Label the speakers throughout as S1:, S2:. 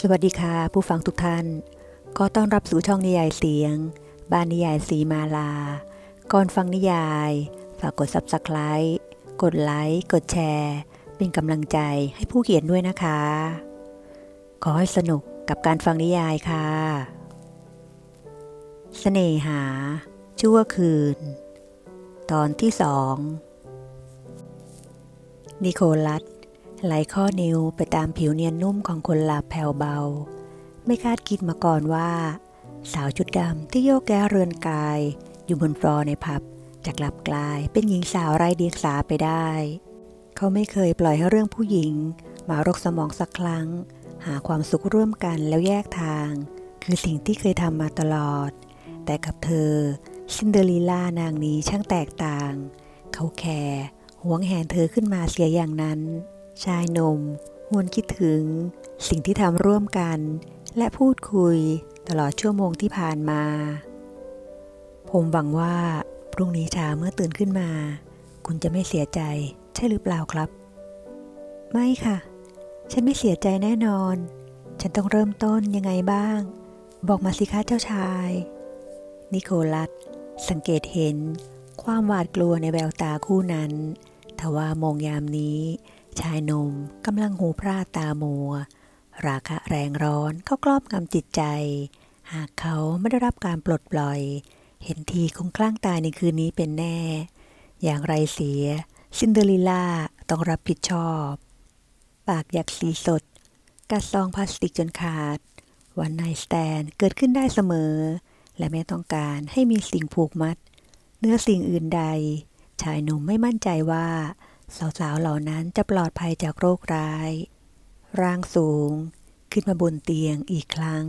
S1: สวัสดีค่ะ ผู้ฟังทุกท่าน ก็ต้อนรับสู่ช่องนิยายเสียง บ้านนิยายสีมาลา ก่อนฟังนิยาย ฝากกด Subscribe กดไลค์กดแชร์ เป็นกำลังใจให้ผู้เขียนด้วยนะคะ ขอให้สนุกกับการฟังนิยายค่ะเสน่หา ชั่วคืน ตอนที่สองนิโคลัส ไหลข้อนิ้วไปตามผิวเนียนนุ่มของคนหลับแผ่วเบา ไม่คาดคิดมาก่อนว่า สาวชุดดำที่โยกแก้เรือนกาย อยู่บนฟลอร์ในผับจะกลับกลายเป็นหญิงสาวไร้เดียงสาไปได้ เขาไม่เคยปล่อยให้เรื่องผู้หญิง มารกสมองสักครั้ง หาความสุขร่วมกันแล้วแยกทาง คือสิ่งที่เคยทำมาตลอด แต่กับเธอซินเดอเรลล่านางนี้ช่างแตกต่าง เขาแคร์หวงแหนเธอขึ้นมาเสียอย่างนั้น ชายหนมหวนคิดถึง สิ่งที่ทำร่วมกัน และพูดคุยตลอดชั่วโมงที่ผ่านมา ผมหวังว่าพรุ่งนี้เช้าเมื่อตื่นขึ้นมา คุณจะไม่เสียใจใช่หรือเปล่าครับ ไม่ค่ะ ฉันไม่เสียใจแน่นอน ฉันต้องเริ่มต้นยังไงบ้าง บอกมาสิคะเจ้าชาย นิโคลัส สังเกตเห็นความหวาดกลัวในแววตาคู่นั้น ทว่ามองยามนี้ ชายหนุ่มกำลังหูพร่าตามัว ราคะแรงร้อนเข้ากลอบงำจิตใจ หากเขาไม่ได้รับการปลดปล่อย เห็นทีคงคลั่งตายในคืนนี้เป็นแน่ อย่างไรเสีย ซินเดอเรลล่าต้องรับผิดชอบ ปากอยากสีสด กัดซองพลาสติกจนขาด วันไนสแตนเกิดขึ้นได้เสมอ และไม่ต้องการให้มีสิ่งผูกมัด เนื้อสิ่งอื่นใด ชายหนุ่มไม่มั่นใจว่า สาวๆเหล่านั้นจะปลอดภัยจากโรคร้าย ร่างสูง ขึ้นมาบนเตียงอีกครั้ง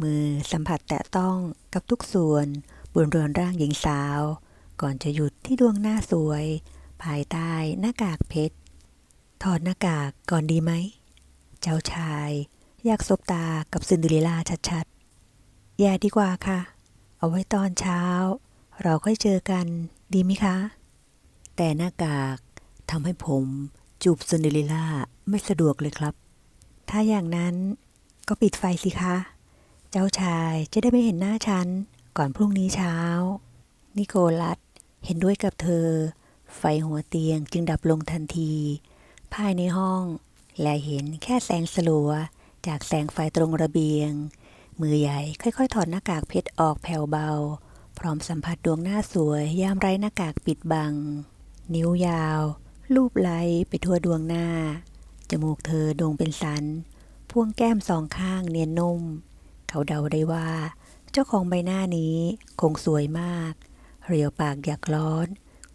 S1: มือสัมผัสแตะต้องกับทุกส่วน บนเรือนร่างหญิงสาว ก่อนจะหยุดที่ดวงหน้าสวย ภายใต้หน้ากากเพชรถอดหน้ากากก่อนดีไหม เจ้าชาย อยากสบตากับซินเดอเรลล่าชัดๆ อย่าดีกว่าค่ะ เอาไว้ตอนเช้า เราค่อยเจอกันดีไหมคะ แต่หน้ากาก ทำให้ผมจูบซินเดอเรลล่าไม่สะดวกเลยครับ ถ้าอย่างนั้นก็ปิดไฟสิคะ เจ้าชายจะได้ไม่เห็นหน้าฉัน ก่อนพรุ่งนี้เช้า นิโคลัสเห็นด้วยกับเธอ ไฟหัวเตียงจึงดับลงทันที ภายในห้อง และเห็นแค่แสงสลัว จากแสงไฟตรงระเบียง มือใหญ่ค่อยๆ ถอดหน้ากากเพชรออกแผ่วเบา พร้อมสัมผัสดวงหน้าสวยยามไร้หน้ากากปิดบัง นิ้วยาว ลูบไล้ไปทั่วดวงหน้า จมูกเธอโด่งเป็นสัน พ่วงแก้มสองข้างเนียนนุ่ม เขาเดาได้ว่า เจ้าของใบหน้านี้คงสวยมาก เรียวปากอยากร้อน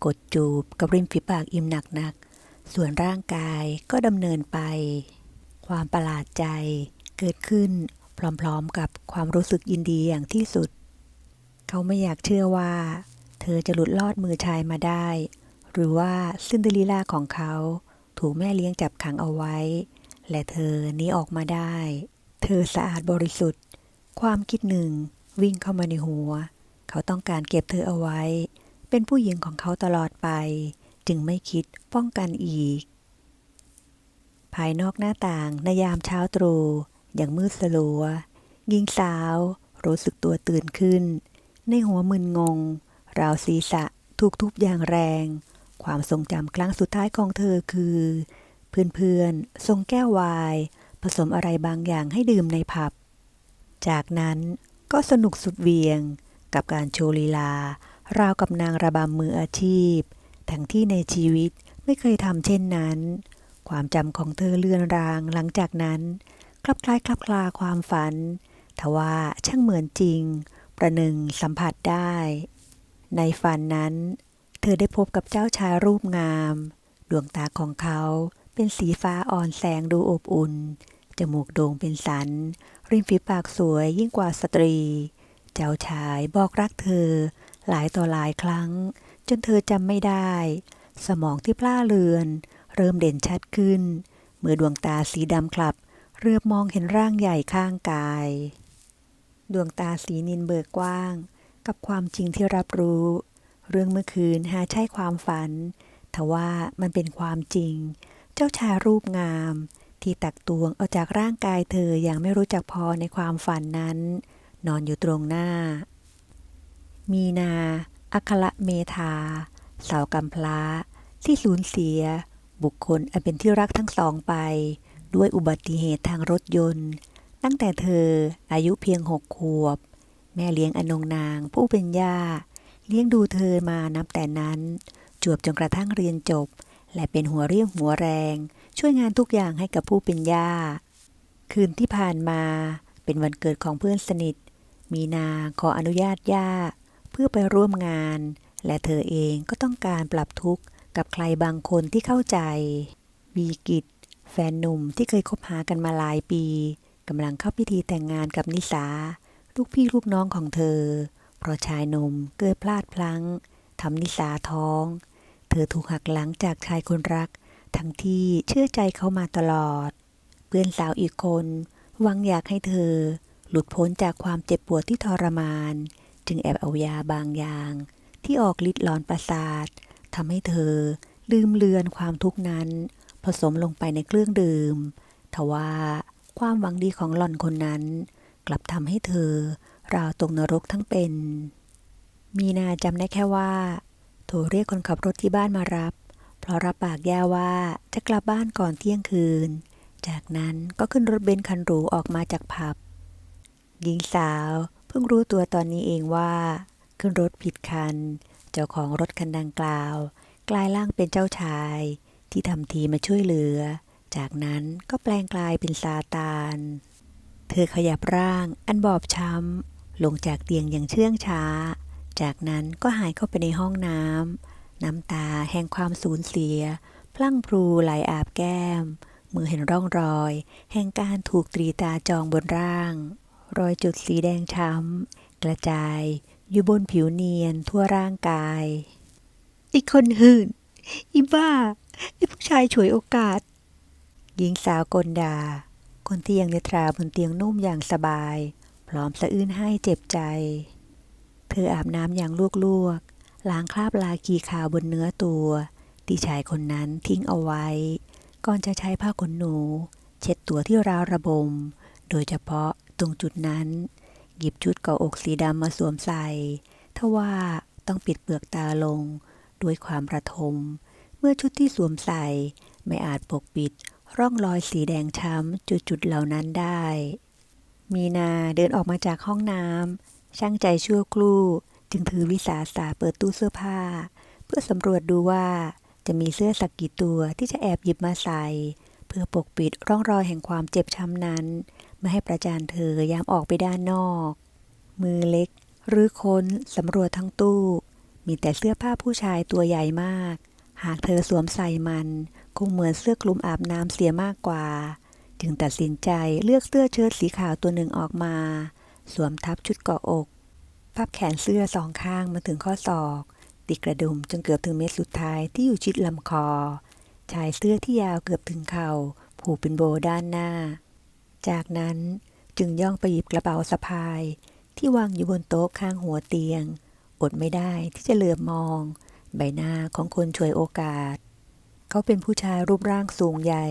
S1: กดจูบกับริมฝีปากอิ่มหนักๆ ส่วนร่างกายก็ดำเนินไป ความประหลาดใจเกิดขึ้นพร้อมๆกับความรู้สึกยินดีอย่างที่สุด เขาไม่อยากเชื่อว่า เธอจะหลุดลอดมือชายมาได้ หรือว่าซินเดอเรลล่าของเขา ถูกแม่เลี้ยงจับขังเอาไว้ และเธอหนี้ออกมาได้ เธอสะอาดบริสุทธิ์ ความคิดหนึ่งวิ่งเข้ามาในหัว เขาต้องการเก็บเธอเอาไว้ เป็นผู้หญิงของเขาตลอดไป จึงไม่คิดป้องกันอีก ภายนอกหน้าต่างในยามเช้าตรู่อย่างมืดสลัวหญิงสาวรู้สึกตัวตื่นขึ้น ในหัวมึนงง ราวศีรษะถูกทุบอย่างแรง ความทรงจำครั้งสุดท้ายของเธอคือ เพื่อนๆส่งแก้ววาย ผสมอะไรบางอย่างให้ดื่มในผับ จากนั้นก็สนุกสุดเวียงกับการโชว์ลีลา ราวกับนางระบำมืออาชีพ ทั้งที่ในชีวิตไม่เคยทำเช่นนั้น ความจำของเธอเลือนรางหลังจากนั้น คลับคล้ายคลับคลาความฝัน ทว่าช่างเหมือนจริง ประหนึ่งสัมผัสได้ ในฝันนั้น เธอได้พบกับเจ้าชายรูปงาม ดวงตาของเขาเป็นสีฟ้าอ่อนแสงดูอบอุ่น จมูกโด่งเป็นสัน ริมฝีปากสวยยิ่งกว่าสตรี เจ้าชายบอกรักเธอ หลายต่อหลายครั้ง จนเธอจำไม่ได้ สมองที่พล่าเลือน เริ่มเด่นชัดขึ้น เมื่อดวงตาสีดำคลับ เรือบมองเห็นร่างใหญ่ข้างกาย ดวงตาสีนินเบิกกว้าง กับความจริงที่รับรู้ เรื่องเมื่อคืนหาใช่ความฝัน ทว่ามันเป็นความจริง เจ้าชายรูปงาม ที่ตักตวงเอาจากร่างกายเธออย่างไม่รู้จักพอในความฝันนั้น นอนอยู่ตรงหน้า มีนาอัคระเมธา สาวกำพร้าที่สูญเสีย บุคคลอันเป็นที่รักทั้งสองไป ด้วยอุบัติเหตุทางรถยนต์ ตั้งแต่เธออายุเพียงหกขวบ แม่เลี้ยงอนงนางผู้เป็นย่า เลี้ยงดูเธอมานับแต่นั้น จวบจนกระทั่งเรียนจบ และเป็นหัวเรี่ยวหัวแรง ช่วยงานทุกอย่างให้กับผู้เป็นย่า คืนที่ผ่านมาเป็นวันเกิดของเพื่อนสนิท มีนาขออนุญาตย่า เพื่อไปร่วมงาน และเธอเองก็ต้องการปรับทุกข์กับใครบางคนที่เข้าใจบีกิตแฟนหนุ่มที่เคยคบหากันมาหลายปีกำลังเข้าพิธีแต่งงานกับนิสา ลูกพี่ลูกน้องของเธอ ราะชายหนุ่มเกิดพลาดพลั้งทำนิสาท้อง เธอถูกหักหลังจากชายคนรัก ทั้งที่เชื่อใจเขามาตลอด เพื่อนสาวอีกคนหวังอยากให้เธอ หลุดพ้นจากความเจ็บปวดที่ทรมาน จึงแอบเอายาบางอย่าง ที่ออกฤทธิ์หลอนประสาททำให้เธอลืมเลือนความทุกข์นั้น ผสมลงไปในเครื่องดื่มทว่าความหวังดีของหล่อนคนนั้น กลับทำให้เธอ ราวตกนรกทั้งเป็น มีนาจำได้แค่ว่า โทรเรียกคนขับรถที่บ้านมารับ เพราะรับปากย่าว่าจะกลับบ้านก่อนเที่ยงคืน จากนั้นก็ขึ้นรถเบนซ์คันหรูออกมาจากผับ หญิงสาวเพิ่งรู้ตัวตอนนี้เองว่า ขึ้นรถผิดคัน เจ้าของรถคันดังกล่าว กลายร่างเป็นเจ้าชาย ที่ทำทีมาช่วยเหลือ จากนั้นก็แปลงกลายเป็นซาตาน เธอขยับร่างอันบอบช้ำ ลงจากเตียงอย่างเชื่องช้า จากนั้นก็หายเข้าไปในห้องน้ำ น้ำตาแห่งความสูญเสีย พลั่งพลูไหลอาบแก้ม มือเห็นร่องรอย แห่งการถูกตรีตาจองบนร่าง รอยจุดสีแดงช้ำ กระจาย อยู่บนผิวเนียนทั่วร่างกาย อีกคนหื่น อีบ้า ไอผู้ชายฉวยโอกาส หญิงสาวกลดา คนที่ยังนิทราบนเตียงนุ่มอย่างสบาย พร้อมสะอื้นให้เจ็บใจ เธออาบน้ำอย่างลวกๆ ล้างคราบลากีขาวบนเนื้อตัวที่ชายคนนั้นทิ้งเอาไว้ ก่อนจะใช้ผ้าขนหนู เช็ดตัวที่ราวระบม โดยเฉพาะตรงจุดนั้น หยิบชุดเกาะอกสีดำมาสวมใส่ทว่าต้องปิดเปลือกตาลง ด้วยความประทม เมื่อชุดที่สวมใส่ไม่อาจปกปิดร่องรอยสีแดงช้ำจุดๆเหล่านั้นได้ มีนาเดินออกมาจากห้องน้ำช่างใจชั่วครู่ จึงถือวิสาสะเปิดตู้เสื้อผ้า เพื่อสำรวจดูว่าจะมีเสื้อสักกี่ตัวที่จะแอบหยิบมาใส่ เพื่อปกปิดร่องรอยแห่งความเจ็บช้ำนั้น ไม่ให้ประจานเธอยามออกไปด้านนอก มือเล็กหรือค้นสำรวจทั้งตู้ มีแต่เสื้อผ้าผู้ชายตัวใหญ่มาก หากเธอสวมใส่มัน คงเหมือนเสื้อคลุมอาบน้ำเสียมากกว่า จึงตัดสินใจเลือกเสื้อเชิ้ตสีขาวตัวหนึ่งออกมา สวมทับชุดเกาะอก พับแขนเสื้อสองข้างมาถึงข้อศอก ติดกระดุมจนเกือบถึงเม็ดสุดท้ายที่อยู่ชิดลำคอ ชายเสื้อที่ยาวเกือบถึงเข่าผูกเป็นโบว์ด้านหน้า จากนั้นจึงย่องไปหยิบกระเป๋าสะพาย ที่วางอยู่บนโต๊ะข้างหัวเตียง อดไม่ได้ที่จะเหลือบมอง ใบหน้าของคนช่วยโอกาส เขาเป็นผู้ชายรูปร่างสูงใหญ่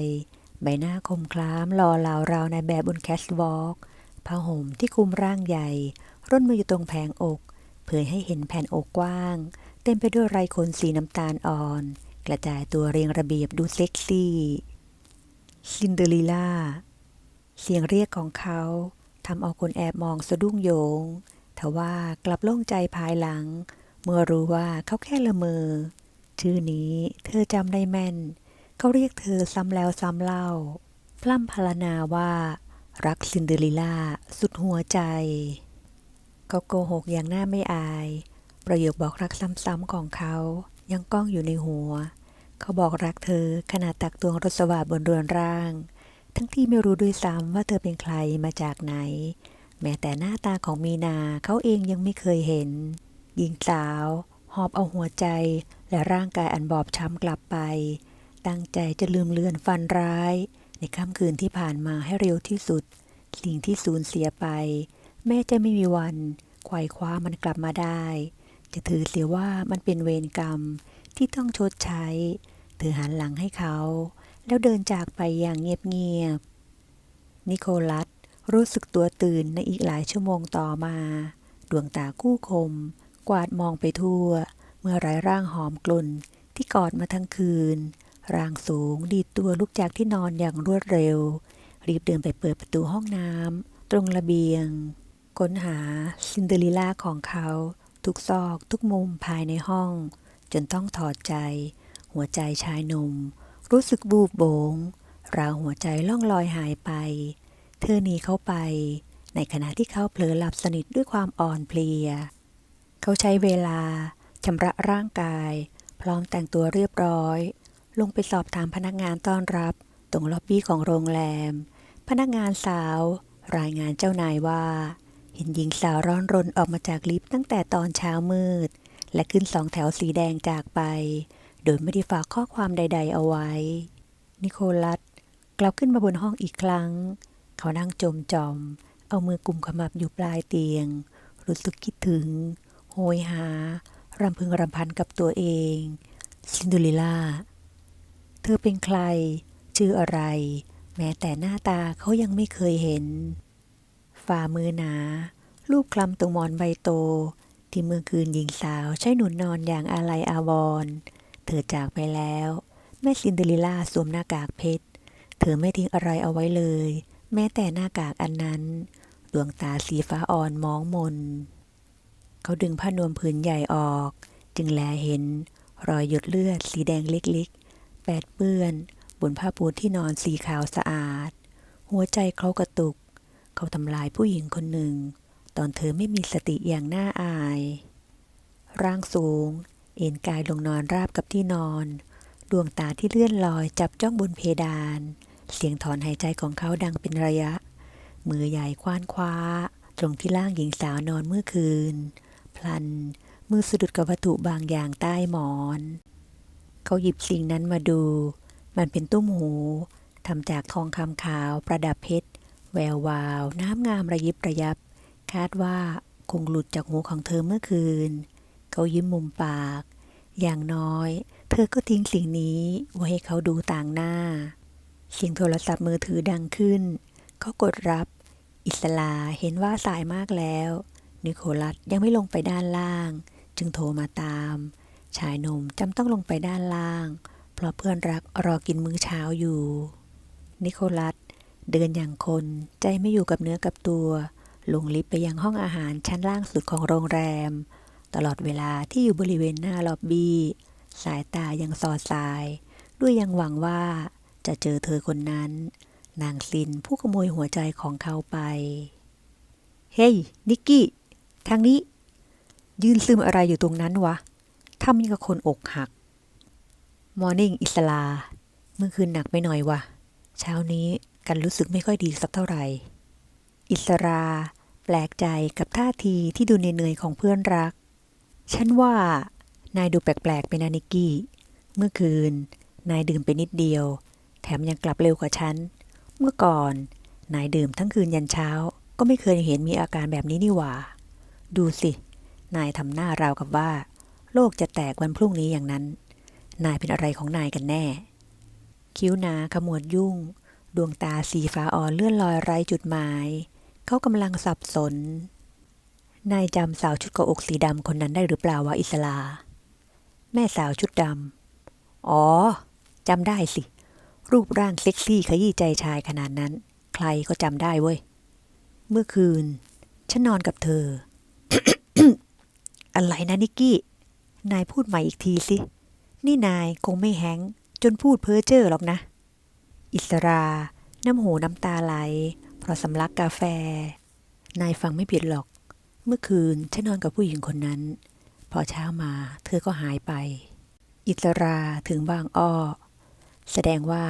S1: ใบหน้าคมคล้ามหล่อเหลาราวในแบบบนแคสวอล์กผ้าห่มที่คลุมร่างใหญ่ ร่นมาอยู่ตรงแผงอก เผยให้เห็นแผ่นอกกว้าง เต็มไปด้วยไรขนสีน้ำตาลอ่อน กระจายตัวเรียงระเบียบดูเซ็กซี่ ซินเดอเรลล่า เสียงเรียกของเขาทำเอาคนแอบมองสะดุ้งโยง ทว่ากลับโล่งใจภายหลัง เมื่อรู้ว่าเขาแค่ละเมอ ชื่อนี้เธอจำได้แม่น เขาเรียกเธอซ้ำแล้วซ้ำเล่าพล่ำพรรณนาว่า รักซินเดอเรลล่าสุดหัวใจเขาโกหกอย่างหน้าไม่อาย ประโยคบอกรักซ้ำๆของเขา ยังก้องอยู่ในหัว เขาบอกรักเธอขณะตักตวงรสวาบนเรือนร่าง ทั้งที่ไม่รู้ด้วยซ้ำว่าเธอเป็นใครมาจากไหน แม้แต่หน้าตาของมีนาเขาเองยังไม่เคยเห็นหญิงสาว หอบเอาหัวใจและร่างกายอันบอบช้ำกลับไป ตั้งใจจะลืมเลือนฟันร้าย ในค่ำคืนที่ผ่านมาให้เร็วที่สุด สิ่งที่สูญเสียไป แม้จะไม่มีวันไขว่คว้ามันกลับมาได้ จะถือเสียว่ามันเป็นเวรกรรมที่ต้องชดใช้ เธอหันหลังให้เขา แล้วเดินจากไปอย่างเงียบๆนิโคลัสรู้สึกตัวตื่นในอีกหลายชั่วโมงต่อมา ดวงตาคู่คม กวาดมองไปทั่ว เมื่อไรร่างหอมกลุ่นที่กอดมาทั้งคืน ร่างสูงดีตัวลุกจากที่นอนอย่างรวดเร็ว รีบเดินไปเปิดประตูห้องน้ำตรงระเบียง ค้นหาซินเดอเรลล่าของเขา ทุกซอกทุกมุมภายในห้อง จนต้องถอดใจ หัวใจชายหนุ่ม รู้สึกบูบโบงราวหัวใจล่องลอยหายไป เธอหนีเขาไป ในขณะที่เขาเผลอหลับสนิทด้วยความอ่อนเพลีย เขาใช้เวลาชำระร่างกาย พร้อมแต่งตัวเรียบร้อย ลงไปสอบถามพนักงานต้อนรับ ตรงล็อบบี้ของโรงแรม พนักงานสาว รายงานเจ้านายว่า เห็นหญิงสาวร้อนรนออกมาจากลิฟต์ตั้งแต่ตอนเช้ามืด และขึ้นสองแถวสีแดงจากไป โดยไม่ได้ฝากข้อความใด ๆ เอาไว้ นิโคลัสกลับขึ้นมาบนห้องอีกครั้ง เขานั่งจมจอม เอามือกุมขมับอยู่ปลายเตียง รู้สึกคิดถึง โหยหารำพึงรำพันกับตัวเอง ซินเดอเรลล่า เธอเป็นใคร ชื่ออะไร แม้แต่หน้าตาเขายังไม่เคยเห็น ฝ่ามือหนารูปคลำตรงมอนใบโต ที่เมื่อคืนหญิงสาวใช้หนุนนอนอย่างอาลัยอาวรณ์เธอจากไปแล้ว แม่ซินเดอเรลล่าสวมหน้ากากเพชร เธอไม่ทิ้งอะไรเอาไว้เลย แม้แต่หน้ากากอันนั้น ดวงตาสีฟ้าอ่อนมองมน เขาดึงผ้านวมผืนใหญ่ออก จึงแลเห็นรอยหยดเลือดสีแดงเล็กๆ แปดเปื้อน บนผ้าปูที่นอนสีขาวสะอาด หัวใจเขากระตุก เขาทำลายผู้หญิงคนหนึ่ง ตอนเธอไม่มีสติอย่างน่าอาย ร่างสูง เอ็นกายลงนอนราบกับที่นอน ดวงตาที่เลื่อนลอยจับจ้องบนเพดาน เสียงถอนหายใจของเขาดังเป็นระยะ มือใหญ่คว้านคว้า ตรงที่ล่างหญิงสาวนอนเมื่อคืน พลันมือสะดุดกับวัตถุบางอย่างใต้หมอน เขาหยิบสิ่งนั้นมาดู มันเป็นตุ้มหูทำจากทองคำขาวประดับเพชร แวววาว น้ำงามระยิบระยับ คาดว่าคงหลุดจากหูของเธอเมื่อคืน เขายิ้มมุมปาก อย่างน้อย เธอก็ทิ้งสิ่งนี้ไว้ให้เขาดูต่างหน้า เสียงโทรศัพท์มือถือดังขึ้น เขากดรับ อิสลาเห็นว่าสายมากแล้ว นิโคลัสยังไม่ลงไปด้านล่าง จึงโทรมาตาม ชายหนุ่มจำต้องลงไปด้านล่าง เพราะเพื่อนรักรอกินมื้อเช้าอยู่ นิโคลัส เดินอย่างคนใจไม่อยู่กับเนื้อกับตัว ลงลิฟต์ไปยังห้องอาหารชั้นล่างสุดของโรงแรม ตลอดเวลาที่อยู่บริเวณหน้าล็อบบี้ สายตายังสอดสาย ด้วยยังหวังว่าจะเจอเธอคนนั้น นางซินผู้ขโมยหัวใจของเขาไป เฮ้ย นิกกี้ ทางนี้ ยืนซึมอะไรอยู่ตรงนั้นวะ ทำยังกับคนอกหัก มอร์นิ่งอิสลา เมื่อคืนหนักไปหน่อยวะเช้านี้กันรู้สึกไม่ค่อยดีสักเท่าไหร่ อิสรา แปลกใจกับท่าทีที่ดูเหนื่อยๆของเพื่อนรัก ฉันว่านายดูแปลกๆไปนะนิกกี้ เมื่อคืน นายดื่มไปนิดเดียว แถมยังกลับเร็วกว่าฉัน เมื่อก่อน นายดื่มทั้งคืนยันเช้า ก็ไม่เคยเห็นมีอาการแบบนี้นี่หว่า ดูสิ นายทำหน้าราวกับว่า โลกจะแตกวันพรุ่งนี้อย่างนั้น นายเป็นอะไรของนายกันแน่ คิ้วหนาขมวดยุ่ง ดวงตาสีฟ้าอ่อนเลื่อนลอยไร้จุดหมาย เขากำลังสับสน นายจำสาวชุดกาะอกสีดำคนนั้นได้หรือเปล่าวะอิสลา แม่สาวชุดดำ อ๋อจำได้สิ รูปร่างเซ็กซี่ขยี้ใจชายขนาดนั้น ใครก็จำได้เว้ย เมื่อคืน ฉันนอนกับเธอ อะไรนะนิกกี้ นายพูดใหม่อีกทีสิ นี่นายคงไม่แฮงจนพูดเพ้อเจ้อหรอกนะ อิสรา น้ำหูน้ำตาไหล เพราะสำลักกาแฟ นายฟังไม่ผิดหรอก เมื่อคืนฉันนอนกับผู้หญิงคนนั้น พอเช้ามาเธอก็หายไป อิสราถึงบางอ้อ แสดงว่า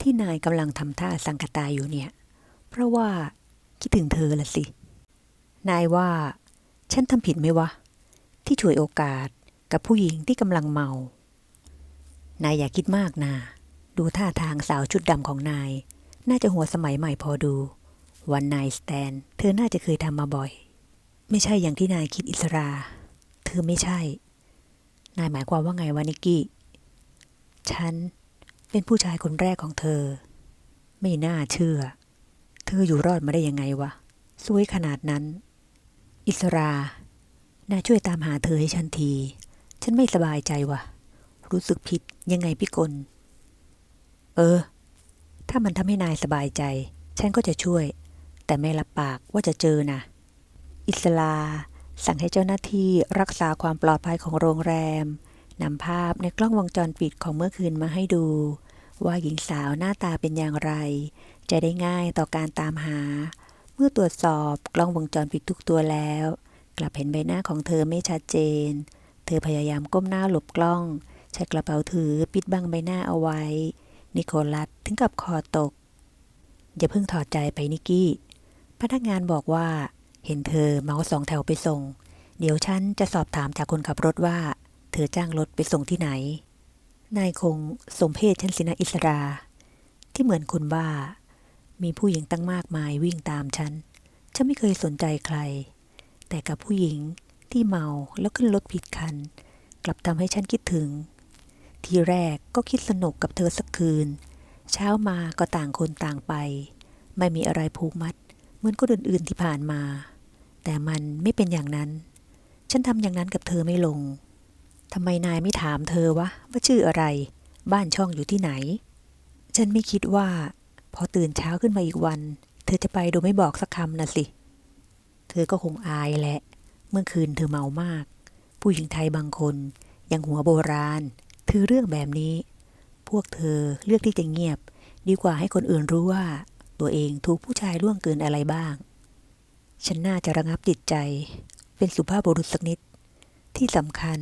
S1: ที่นายกำลังทำท่าสังกตายอยู่เนี่ย เพราะว่าคิดถึงเธอละสิ นายว่า ฉันทำผิดไหมวะ ที่ช่วยโอกาส กับผู้หญิงที่กำลังเมา นายอย่าคิดมากนา ดูท่าทางสาวชุดดำของนาย น่าจะหัวสมัยใหม่พอดู วันนายสแตน เธอน่าจะเคยทำมาบ่อย ไม่ใช่อย่างที่นายคิดอิสรา เธอไม่ใช่ นายหมายความว่าไงวะนิกกี้ ฉันเป็นผู้ชายคนแรกของเธอ ไม่น่าเชื่อ เธออยู่รอดมาได้ยังไงวะสวยขนาดนั้น อิสรา น่าช่วยตามหาเธอให้ฉันที ฉันไม่สบายใจวะรู้สึกผิดยังไงพี่กลเออ ถ้ามันทำให้นายสบายใจ ฉันก็จะช่วย แต่ไม่รับปากว่าจะเจอนะ อิสลา สั่งให้เจ้าหน้าที่รักษาความปลอดภัยของโรงแรมนำภาพในกล้องวงจรปิดของเมื่อคืนมาให้ดู ว่าหญิงสาวหน้าตาเป็นอย่างไร จะได้ง่ายต่อการตามหา เมื่อตรวจสอบกล้องวงจรปิดทุกตัวแล้ว กลับเห็นใบหน้าของเธอไม่ชัดเจน ธอพยายามก้มหน้าหลบกล้อง ใช้กระเป๋าถือปิดบังใบหน้าเอาไว้ นิโคลัสถึงกับคอตก อย่าเพิ่งถอดใจไปนิกกี้ พนักงานบอกว่า เห็นเธอเมาสองแถวไปส่ง เดี๋ยวฉันจะสอบถามจากคนขับรถว่า เธอจ้างรถไปส่งที่ไหน นายคงสมเพศฉันสินะอิสรา ที่เหมือนคนบ้ามีผู้หญิงตั้งมากมายวิ่งตามฉัน ฉันไม่เคยสนใจใคร แต่กับผู้หญิง ที่เมาแล้วขึ้นรถผิดคัน กลับทำให้ฉันคิดถึง ทีแรกก็คิดสนุกกับเธอสักคืน เช้ามาก็ต่างคนต่างไป ไม่มีอะไรผูกมัด เหมือนคนอื่นๆที่ผ่านมา แต่มันไม่เป็นอย่างนั้น ฉันทำอย่างนั้นกับเธอไม่ลงทำไมนายไม่ถามเธอวะว่าชื่ออะไร บ้านช่องอยู่ที่ไหน ฉันไม่คิดว่า พอตื่นเช้าขึ้นมาอีกวัน เธอจะไปโดยไม่บอกสักคำนะสิ เธอก็คงอายแหละ เมื่อคืนเธอเมามาก ผู้หญิงไทยบางคนยังหัวโบราณ ถือเรื่องแบบนี้ พวกเธอเลือกที่จะเงียบ ดีกว่าให้คนอื่นรู้ว่า ตัวเองถูกผู้ชายล่วงเกินอะไรบ้าง ฉันน่าจะระงับจิตใจ เป็นสุภาพบุรุษสักนิด ที่สำคัญ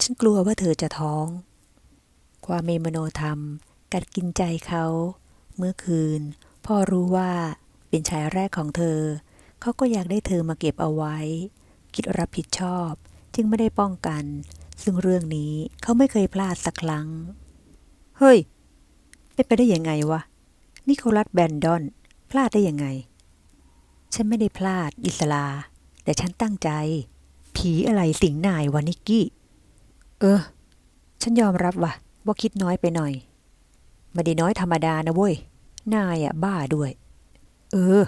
S1: ฉันกลัวว่าเธอจะท้อง ความเมมโนธรรม กัดกินใจเขา เมื่อคืน พ่อรู้ว่าเป็นชายแรกของเธอ เขาก็อยากได้เธอมาเก็บเอาไว้ คิดรับผิดชอบ จึงไม่ได้ป้องกัน ซึ่งเรื่องนี้เขาไม่เคยพลาดสักครั้ง เฮ้ยเป็นไปได้ยังไงวะ นิโคลัสแบนดอน พลาดได้ยังไง ฉันไม่ได้พลาดอิสลา แต่ฉันตั้งใจ ผีอะไรสิงนายวะนิกกี้ เออ ฉันยอมรับว่ะ ว่าคิดน้อยไปหน่อยไม่ได้น้อยธรรมดานะเว้ย นายอะบ้าด้วย เออ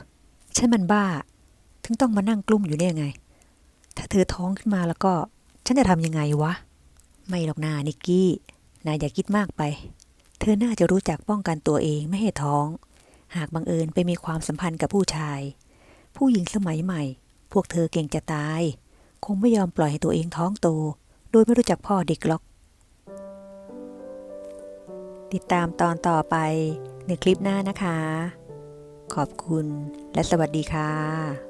S1: ฉันมันบ้า ถึงต้องมานั่งกลุ้มอยู่เนี่ยไง ถ้าเธอท้องขึ้นมาแล้วก็ ฉันจะทำยังไงวะ ไม่หรอกนานิกกี้ นายอย่าคิดมากไป เธอน่าจะรู้จักป้องกันตัวเองไม่ให้ท้อง หากบังเอิญไปมีความสัมพันธ์กับผู้ชาย ผู้หญิงสมัยใหม่ พวกเธอเก่งจะตาย คงไม่ยอมปล่อยให้ตัวเองท้องโต โดยไม่รู้จักพ่อเด็กหรอก ติดตามตอนต่อไปในคลิปหน้านะคะ ขอบคุณและสวัสดีค่ะ